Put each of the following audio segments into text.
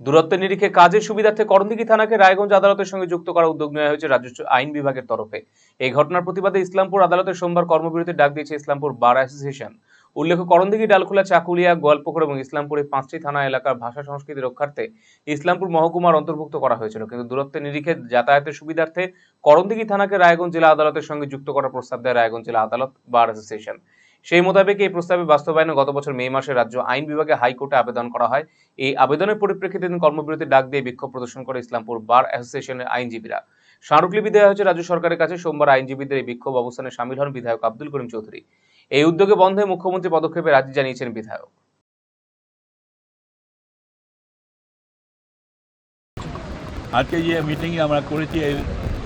দূরত্বের নিরিখে কাজের সুবিধার্থে করণদিঘি থানাকে রায়গঞ্জ আদালতের সঙ্গে যুক্ত করার উদ্যোগ নেওয়া হয়েছে রাজ্য আইন বিভাগের তরফে। এই ঘটনার প্রতিবাদে ইসলামপুর আদালতে সোমবার কর্মবিরতির ডাক দিয়েছে ইসলামপুর বার অ্যাসোসিয়েশন। উল্লেখ্য, করণদিঘি, ডালখোলা, চাকুলিয়া গোয়ালপুকুর এবং ইসলামপুরে পাঁচটি থানা এলাকার ভাষা সংস্কৃতি রক্ষার্থে ইসলামপুর মহকুমার অন্তর্ভুক্ত করা হয়েছিল। কিন্তু দূরত্বের নিরিখে যাতায়াতের সুবিধার্থে করণদিঘি থানাকে রায়গঞ্জ জেলা আদালতের সঙ্গে যুক্ত করার প্রস্তাব দেয় রায়গঞ্জ জেলা আদালত বার অ্যাসোসিয়েশন। সেই মোতাবেক এই প্রস্তাবে বাস্তবায়নে গত বছর মে মাসে রাজ্য আইন বিভাগে হাইকোর্টে আবেদন করা হয়। এই আবেদনের পরিপ্রেক্ষিতে দিন ডাক দিয়ে বিক্ষোভ প্রদর্শন করে ইসলামপুর বার অ্যাসোসিয়েশনের আইনজীবীরা। স্মারকলিপি দেওয়া হয়েছে রাজ্য সরকারের কাছে। সোমবার আইনজীবীদের এই বিক্ষোভ অবস্থানে সামিল হন বিধায়ক আব্দুল করিম চৌধুরী। এই উদ্যোগে বন্ধে মুখ্যমন্ত্রী পদক্ষেপে রাজি জানিয়েছেন বিধায়ক। আজকে যে মিটিং আমরা করেছি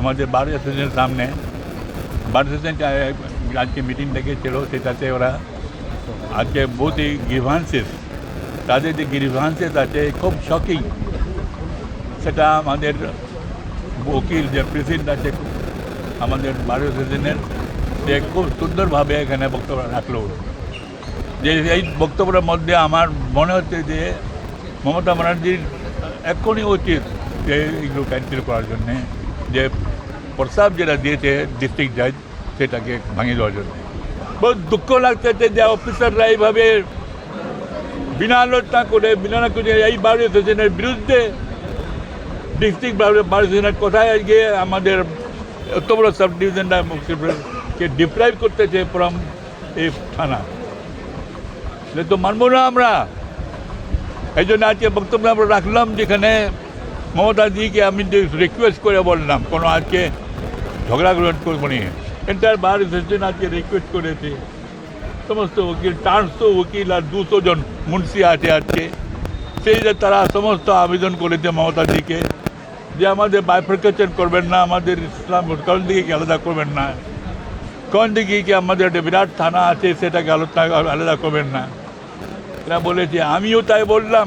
আমাদের বার অ্যাসোসিয়েশনের সামনে বার অ্যাসোসিয়েশন আজকে মিটিং ডেকেছিল সেটাতে ওরা আজকে বহুত গ্রিভান্সেস তাদের যে গ্রিভান্সেস আছে, খুব শকিং সেটা আমাদের উকিল যে প্রেসিডেন্ট আছে, আমাদের বার অ্যাসোসিয়েশনের সে খুব সুন্দরভাবে এখানে বক্তব্য রাখল। যে এই বক্তব্যের মধ্যে আমার মনে হচ্ছে যে মমতা ব্যানার্জির এক্ষুনি উচিত যে এইগুলো ক্যান্সেল করার জন্যে, যে প্রস্তাব যেটা দিয়েছে ডিস্ট্রিক্ট জাজ সেটাকে ভাঙিয়ে দেওয়ার জন্য। বহুত দুঃখ লাগতেছে যে অফিসাররা এইভাবে বিনা আলোচনা করে, বিনা করে এই বার স্টেশনের বিরুদ্ধে ডিস্ট্রিক্ট বার স্টেশনের কোথায় গিয়ে আমাদের এত বড় সাব ডিভিশনটা কে ডিপ্রাইভ করতেছে ফ্রম এই থানা। তো মানবো না আমরা। এই জন্য আজকে বক্তব্য আমরা রাখলাম যেখানে মমতাজিকে আমি রিকোয়েস্ট করে বললাম, কোনো আজকে ঝগড়া করব নি। এন্টার বার অ্যাসোসিয়েশন আজকে রিকোয়েস্ট করেছে। সমস্ত উকিল, চারশো উকিল আর দুশো জন মুন্সি আছে আজকে। সেই যে তারা সমস্ত আবেদন করেছে মমতাজিকে যে আমাদের বাইফ্রিকেশন করবেন না, আমাদের ইসলাম কোন দিকে আলাদা করবেন না? কোন দিকে কি আমাদের একটা বিরাট থানা আছে, সেটাকে আলোচনা আলাদা করবেন না? এরা বলেছে, আমিও তাই বললাম।